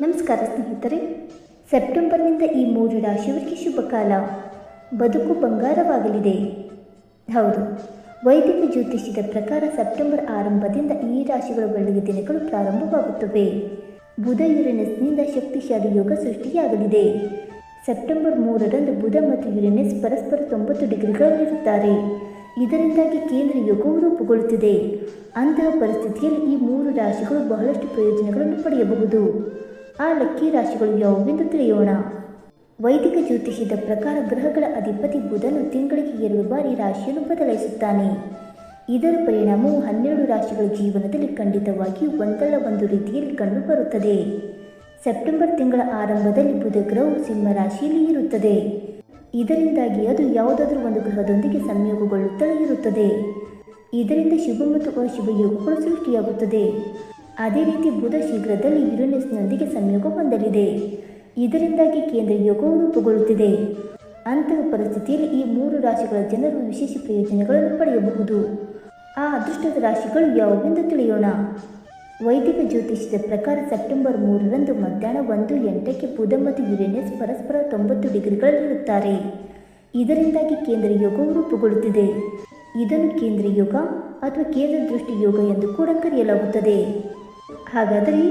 ನಮಸ್ಕಾರ ಸ್ನೇಹಿತರೆ. ಸೆಪ್ಟೆಂಬರ್ನಿಂದ ಈ ಮೂರು ರಾಶಿಯವರಿಗೆ ಶುಭ ಕಾಲ. ಬದುಕು ಬಂಗಾರವಾಗಲಿದೆ. ಹೌದು, ವೈದಿಕ ಜ್ಯೋತಿಷ್ಯದ ಪ್ರಕಾರ ಸೆಪ್ಟೆಂಬರ್ ಆರಂಭದಿಂದ ಈ ರಾಶಿಗಳ ಬೆಳಗ್ಗೆ ದಿನಗಳು ಪ್ರಾರಂಭವಾಗುತ್ತವೆ. ಬುಧ ಯುರೆನಸ್ನಿಂದ ಶಕ್ತಿಶಾಲಿ ಯೋಗ ಸೃಷ್ಟಿಯಾಗಲಿದೆ. ಸೆಪ್ಟೆಂಬರ್ ಮೂರರಂದು ಬುಧ ಮತ್ತು ಯುರೆನಸ್ ಪರಸ್ಪರ ತೊಂಬತ್ತು ಡಿಗ್ರಿಗಳಲ್ಲಿರುತ್ತಾರೆ. ಇದರಿಂದಾಗಿ ಕೇಂದ್ರ ಯೋಗವು ರೂಪುಗೊಳ್ಳುತ್ತಿದೆ. ಅಂತಹ ಪರಿಸ್ಥಿತಿಯಲ್ಲಿ ಈ ಮೂರು ರಾಶಿಗಳು ಬಹಳಷ್ಟು ಪ್ರಯೋಜನಗಳನ್ನು ಪಡೆಯಬಹುದು. ಆ ಲಕ್ಕಿ ರಾಶಿಗಳು ಯಾವುವೆಂದು ತಿಳಿಯೋಣ? ವೈದಿಕ ಜ್ಯೋತಿಷ್ಯದ ಪ್ರಕಾರ ಗ್ರಹಗಳ ಅಧಿಪತಿ ಬುಧನು ತಿಂಗಳಿಗೆ ಎರಡು ಬಾರಿ ರಾಶಿಯನ್ನು ಬದಲಾಯಿಸುತ್ತಾನೆ. ಇದರ ಪರಿಣಾಮವು ಹನ್ನೆರಡು ರಾಶಿಗಳ ಜೀವನದಲ್ಲಿ ಖಂಡಿತವಾಗಿ ಒಂದಲ್ಲ ಒಂದು ರೀತಿಯಲ್ಲಿ ಕಂಡುಬರುತ್ತದೆ. ಸೆಪ್ಟೆಂಬರ್ ತಿಂಗಳ ಆರಂಭದಲ್ಲಿ ಬುಧ ಗ್ರಹವು ಸಿಂಹ ರಾಶಿಯಲ್ಲಿ ಇರುತ್ತದೆ. ಇದರಿಂದಾಗಿ ಅದು ಯಾವುದಾದರೂ ಒಂದು ಗ್ರಹದೊಂದಿಗೆ ಸಂಯೋಗಗೊಳ್ಳುತ್ತಲೇ ಇರುತ್ತದೆ. ಇದರಿಂದ ಶುಭ ಮತ್ತು ಅಶುಭ ಯೋಗಗಳು ಸೃಷ್ಟಿಯಾಗುತ್ತದೆ. ಅದೇ ರೀತಿ ಬುಧ ಶೀಘ್ರದಲ್ಲಿ ಯುರೇನಸ್ನೊಂದಿಗೆ ಸಂಯೋಗ ಹೊಂದಲಿದೆ. ಇದರಿಂದಾಗಿ ಕೇಂದ್ರ ಯೋಗವು ರೂಪುಗೊಳ್ಳುತ್ತಿದೆ. ಅಂತಹ ಪರಿಸ್ಥಿತಿಯಲ್ಲಿ ಈ ಮೂರು ರಾಶಿಗಳ ಜನರು ವಿಶೇಷ ಪ್ರಯೋಜನಗಳನ್ನು ಪಡೆಯಬಹುದು. ಆ ಅದೃಷ್ಟದ ರಾಶಿಗಳು ಯಾವುವೆಂದು ತಿಳಿಯೋಣ. ವೈದಿಕ ಜ್ಯೋತಿಷ್ಯದ ಪ್ರಕಾರ ಸೆಪ್ಟೆಂಬರ್ ಮೂರರಂದು ಮಧ್ಯಾಹ್ನ ಒಂದು ಎಂಟಕ್ಕೆ ಬುಧ ಮತ್ತು ಯುರೇನಸ್ ಪರಸ್ಪರ ತೊಂಬತ್ತು ಡಿಗ್ರಿಗಳಲ್ಲಿರುತ್ತಾರೆ ಇದರಿಂದಾಗಿ ಕೇಂದ್ರ ಯೋಗವು ರೂಪುಗೊಳ್ಳುತ್ತಿದೆ. ಇದನ್ನು ಕೇಂದ್ರ ಯೋಗ ಅಥವಾ ಕೇಂದ್ರ ದೃಷ್ಟಿ ಯೋಗ ಎಂದು ಕೂಡ ಕರೆಯಲಾಗುತ್ತದೆ. ಹಾಗಾದರೆ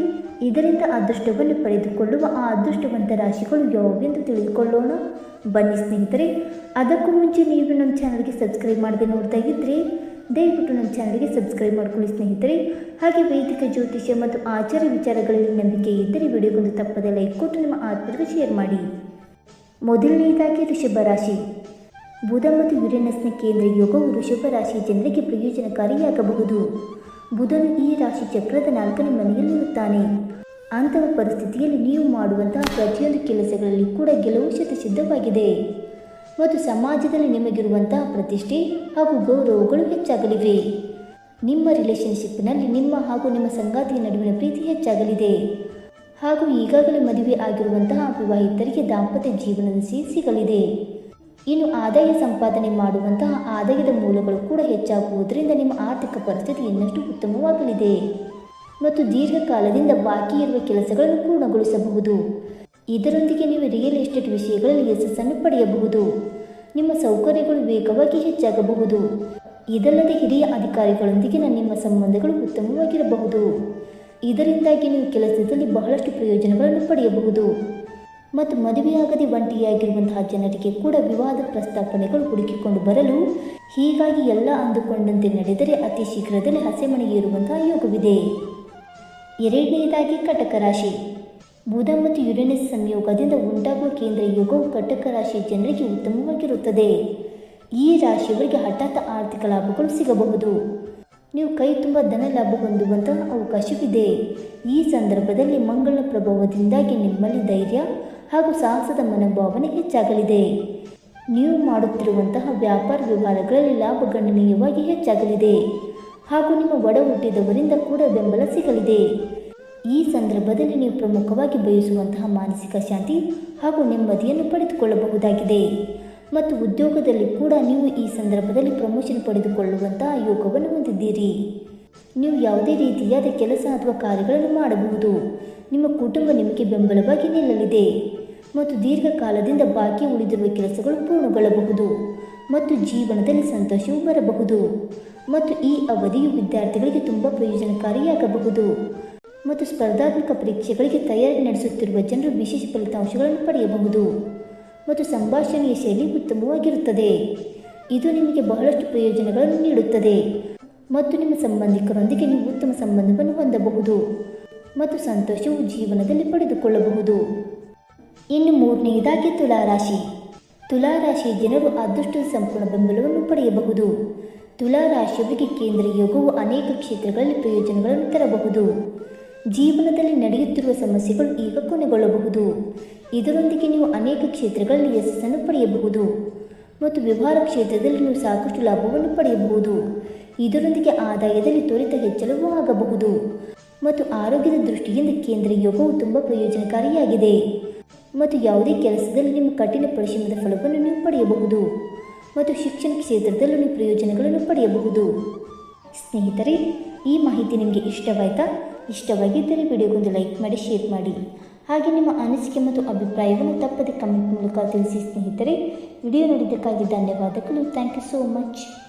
ಇದರಿಂದ ಅದೃಷ್ಟವನ್ನು ಪಡೆದುಕೊಳ್ಳುವ ಆ ಅದೃಷ್ಟವಂತ ರಾಶಿಗಳು ಯಾವುವೆಂದು ತಿಳಿದುಕೊಳ್ಳೋಣ? ಬನ್ನಿ ಸ್ನೇಹಿತರೆ, ಅದಕ್ಕೂ ಮುಂಚೆ ನೀವು ನಮ್ಮ ಚಾನಲ್ಗೆ ಸಬ್ಸ್ಕ್ರೈಬ್ ಮಾಡದೆ ನೋಡ್ತಾ ಇದ್ದರೆ ದಯವಿಟ್ಟು ನಮ್ಮ ಚಾನಲ್ಗೆ ಸಬ್ಸ್ಕ್ರೈಬ್ ಮಾಡ್ಕೊಳ್ಳಿ ಸ್ನೇಹಿತರೆ. ಹಾಗೆ ವೈದಿಕ, ಜ್ಯೋತಿಷ್ಯ ಮತ್ತು ಆಚಾರ ವಿಚಾರಗಳಲ್ಲಿ ನಂಬಿಕೆ ಇದ್ದರೆ ವಿಡಿಯೋಗೊಂದು ತಪ್ಪದೆ ಲೈಕ್ ಕೊಟ್ಟು ನಿಮ್ಮ ಆತ್ಮರಿಗೆ ಶೇರ್ ಮಾಡಿ. ಮೊದಲನೆಯದಾಗಿ ಋಷಭ ರಾಶಿ. ಬುಧ ಮತ್ತು ಯುರೇನಸ್ನ ಕೇಂದ್ರ ಯೋಗವು ಋಷಭ ರಾಶಿ ಜನರಿಗೆ ಪ್ರಯೋಜನಕಾರಿಯಾಗಬಹುದು. ಬುಧನು ಈ ರಾಶಿ ಚಕ್ರದ ನಾಲ್ಕನೇ ಮನೆಯಲ್ಲಿರುತ್ತಾನೆ. ಅಂತಹ ಪರಿಸ್ಥಿತಿಯಲ್ಲಿ ನೀವು ಮಾಡುವಂತಹ ಪ್ರತಿಯೊಂದು ಕೆಲಸಗಳಲ್ಲಿ ಕೂಡ ಗೆಲುವು ಶತಸಿದ್ಧವಾಗಿದೆ ಮತ್ತು ಸಮಾಜದಲ್ಲಿ ನಿಮಗಿರುವಂತಹ ಪ್ರತಿಷ್ಠೆ ಹಾಗೂ ಗೌರವಗಳು ಹೆಚ್ಚಾಗಲಿವೆ. ನಿಮ್ಮ ರಿಲೇಷನ್ಶಿಪ್ನಲ್ಲಿ ನಿಮ್ಮ ಹಾಗೂ ನಿಮ್ಮ ಸಂಗಾತಿಯ ನಡುವಿನ ಪ್ರೀತಿ ಹೆಚ್ಚಾಗಲಿದೆ. ಹಾಗೂ ಈಗಾಗಲೇ ಮದುವೆ ಆಗಿರುವಂತಹ ವಿವಾಹಿತರಿಗೆ ದಾಂಪತ್ಯ ಜೀವನದ ಸಿಗಲಿದೆ. ಇನ್ನು ಆದಾಯ ಸಂಪಾದನೆ ಮಾಡುವಂತಹ ಆದಾಯದ ಮೂಲಗಳು ಕೂಡ ಹೆಚ್ಚಾಗುವುದರಿಂದ ನಿಮ್ಮ ಆರ್ಥಿಕ ಪರಿಸ್ಥಿತಿ ಇನ್ನಷ್ಟು ಉತ್ತಮವಾಗಲಿದೆ. ಮತ್ತು ದೀರ್ಘಕಾಲದಿಂದ ಬಾಕಿ ಇರುವ ಕೆಲಸಗಳನ್ನು ಪೂರ್ಣಗೊಳಿಸಬಹುದು. ಇದರೊಂದಿಗೆ ನೀವು ರಿಯಲ್ ಎಸ್ಟೇಟ್ ವಿಷಯಗಳಲ್ಲಿ ಯಶಸ್ಸನ್ನು ಪಡೆಯಬಹುದು. ನಿಮ್ಮ ಸೌಕರ್ಯಗಳು ವೇಗವಾಗಿ ಹೆಚ್ಚಾಗಬಹುದು. ಇದಲ್ಲದೆ ಹಿರಿಯ ಅಧಿಕಾರಿಗಳೊಂದಿಗಿನ ನಿಮ್ಮ ಸಂಬಂಧಗಳು ಉತ್ತಮವಾಗಿರಬಹುದು. ಇದರಿಂದಾಗಿ ನೀವು ಕೆಲಸದಲ್ಲಿ ಬಹಳಷ್ಟು ಪ್ರಯೋಜನಗಳನ್ನು ಪಡೆಯಬಹುದು. ಮತ್ತು ಮದುವೆಯಾಗದೆ ಒಂಟಿಯಾಗಿರುವಂತಹ ಜನರಿಗೆ ಕೂಡ ವಿವಾದ ಪ್ರಸ್ತಾಪನೆಗಳು ಹುಡುಕಿಕೊಂಡು ಬರಲು ಹೀಗಾಗಿ ಎಲ್ಲ ಅಂದುಕೊಂಡಂತೆ ನಡೆದರೆ ಅತಿ ಶೀಘ್ರದಲ್ಲಿ ಹಸೆಮಣೆ ಇರುವಂತಹ ಯೋಗವಿದೆ. ಎರಡನೆಯದಾಗಿ ಕಟಕ ರಾಶಿ. ಬುಧ ಮತ್ತು ಯುರೇನಸ್ ಸಂಯೋಗದಿಂದ ಉಂಟಾಗುವ ಕೇಂದ್ರ ಯೋಗವು ಕಟಕ ರಾಶಿಯ ಜನರಿಗೆ ಉತ್ತಮವಾಗಿರುತ್ತದೆ. ಈ ರಾಶಿಯವರಿಗೆ ಹಠಾತ್ ಆರ್ಥಿಕ ಲಾಭಗಳು ಸಿಗಬಹುದು. ನೀವು ಕೈ ತುಂಬ ಧನ ಲಾಭ ಹೊಂದುವಂತಹ ಅವಕಾಶವಿದೆ. ಈ ಸಂದರ್ಭದಲ್ಲಿ ಮಂಗಳ ಪ್ರಭಾವದಿಂದಾಗಿ ನಿಮ್ಮಲ್ಲಿ ಧೈರ್ಯ ಹಾಗೂ ಸಾಹಸದ ಮನೋಭಾವನೆ ಹೆಚ್ಚಾಗಲಿದೆ. ನೀವು ಮಾಡುತ್ತಿರುವಂತಹ ವ್ಯಾಪಾರ ವ್ಯವಹಾರಗಳಲ್ಲಿ ಲಾಭ ಗಣನೀಯವಾಗಿ ಹೆಚ್ಚಾಗಲಿದೆ. ಹಾಗೂ ನಿಮ್ಮ ಒಡ ಹುಟ್ಟಿದವರಿಂದ ಕೂಡ ಬೆಂಬಲ ಸಿಗಲಿದೆ. ಈ ಸಂದರ್ಭದಲ್ಲಿ ನೀವು ಪ್ರಮುಖವಾಗಿ ಬಯಸುವಂತಹ ಮಾನಸಿಕ ಶಾಂತಿ ಹಾಗೂ ನೆಮ್ಮದಿಯನ್ನು ಪಡೆದುಕೊಳ್ಳಬಹುದಾಗಿದೆ. ಮತ್ತು ಉದ್ಯೋಗದಲ್ಲಿ ಕೂಡ ನೀವು ಈ ಸಂದರ್ಭದಲ್ಲಿ ಪ್ರಮೋಷನ್ ಪಡೆದುಕೊಳ್ಳುವಂತಹ ಯೋಗವನ್ನು ಹೊಂದಿದ್ದೀರಿ. ನೀವು ಯಾವುದೇ ರೀತಿಯಾದ ಕೆಲಸ ಅಥವಾ ಕಾರ್ಯಗಳನ್ನು ಮಾಡಬಹುದು. ನಿಮ್ಮ ಕುಟುಂಬ ನಿಮಗೆ ಬೆಂಬಲವಾಗಿ ನಿಲ್ಲಲಿದೆ. ಮತ್ತು ದೀರ್ಘಕಾಲದಿಂದ ಬಾಕಿ ಉಳಿದಿರುವ ಕೆಲಸಗಳು ಪೂರ್ಣಗೊಳ್ಳಬಹುದು ಮತ್ತು ಜೀವನದಲ್ಲಿ ಸಂತೋಷವು ಬರಬಹುದು ಮತ್ತು ಈ ಅವಧಿಯು ವಿದ್ಯಾರ್ಥಿಗಳಿಗೆ ತುಂಬ ಪ್ರಯೋಜನಕಾರಿಯಾಗಬಹುದು ಮತ್ತು ಸ್ಪರ್ಧಾತ್ಮಕ ಪರೀಕ್ಷೆಗಳಿಗೆ ತಯಾರಿ ನಡೆಸುತ್ತಿರುವ ಜನರು ವಿಶೇಷ ಫಲಿತಾಂಶಗಳನ್ನು ಪಡೆಯಬಹುದು ಮತ್ತು ಸಂಭಾಷಣೆಯ ಶೈಲಿ ಉತ್ತಮವಾಗಿರುತ್ತದೆ. ಇದು ನಿಮಗೆ ಬಹಳಷ್ಟು ಪ್ರಯೋಜನಗಳನ್ನು ನೀಡುತ್ತದೆ ಮತ್ತು ನಿಮ್ಮ ಸಂಬಂಧಿಕರೊಂದಿಗೆ ನೀವು ಉತ್ತಮ ಸಂಬಂಧವನ್ನು ಹೊಂದಬಹುದು ಮತ್ತು ಸಂತೋಷವು ಜೀವನದಲ್ಲಿ ಪಡೆದುಕೊಳ್ಳಬಹುದು. ಇನ್ನು ಮೂರನೆಯದಾಗಿ ತುಲಾರಾಶಿ ತುಲಾರಾಶಿಯ ಜನರು ಅದೃಷ್ಟ ಸಂಪೂರ್ಣ ಬೆಂಬಲವನ್ನು ಪಡೆಯಬಹುದು. ತುಲಾರಾಶಿಯವರಿಗೆ ಕೇಂದ್ರ ಯೋಗವು ಅನೇಕ ಕ್ಷೇತ್ರಗಳಲ್ಲಿ ಪ್ರಯೋಜನಗಳನ್ನು ತರಬಹುದು. ಜೀವನದಲ್ಲಿ ನಡೆಯುತ್ತಿರುವ ಸಮಸ್ಯೆಗಳು ಈಗ ಕೊನೆಗೊಳ್ಳಬಹುದು. ಇದರೊಂದಿಗೆ ನೀವು ಅನೇಕ ಕ್ಷೇತ್ರಗಳಲ್ಲಿ ಯಶಸ್ಸನ್ನು ಪಡೆಯಬಹುದು. ಮತ್ತು ವ್ಯವಹಾರ ಕ್ಷೇತ್ರದಲ್ಲಿ ನೀವು ಸಾಕಷ್ಟು ಲಾಭವನ್ನು ಪಡೆಯಬಹುದು. ಇದರೊಂದಿಗೆ ಆದಾಯದಲ್ಲಿ ತ್ವರಿತ ಹೆಚ್ಚಳವೂ ಆಗಬಹುದು. ಮತ್ತು ಆರೋಗ್ಯದ ದೃಷ್ಟಿಯಿಂದ ಕೇಂದ್ರ ಯೋಗವು ತುಂಬ ಪ್ರಯೋಜನಕಾರಿಯಾಗಿದೆ. ಮತ್ತು ಯಾವುದೇ ಕೆಲಸದಲ್ಲಿ ನಿಮ್ಮ ಕಠಿಣ ಪರಿಶ್ರಮದ ಫಲವನ್ನು ನೀವು ಪಡೆಯಬಹುದು ಮತ್ತು ಶಿಕ್ಷಣ ಕ್ಷೇತ್ರದಲ್ಲೂ ನೀವು ಪ್ರಯೋಜನಗಳನ್ನು ಪಡೆಯಬಹುದು. ಸ್ನೇಹಿತರೆ, ಈ ಮಾಹಿತಿ ನಿಮಗೆ ಇಷ್ಟವಾಯಿತಾ? ಇಷ್ಟವಾಗಿದ್ದರೆ ವಿಡಿಯೋಗೊಂದು ಲೈಕ್ ಮಾಡಿ, ಶೇರ್ ಮಾಡಿ. ಹಾಗೆ ನಿಮ್ಮ ಅನಿಸಿಕೆ ಮತ್ತು ಅಭಿಪ್ರಾಯವನ್ನು ತಪ್ಪದೆ ಕಮೆಂಟ್ ಮೂಲಕ ತಿಳಿಸಿ ಸ್ನೇಹಿತರೆ. ವಿಡಿಯೋ ನೋಡಿದ್ದಕ್ಕಾಗಿ ಧನ್ಯವಾದಗಳು. Thank you so much.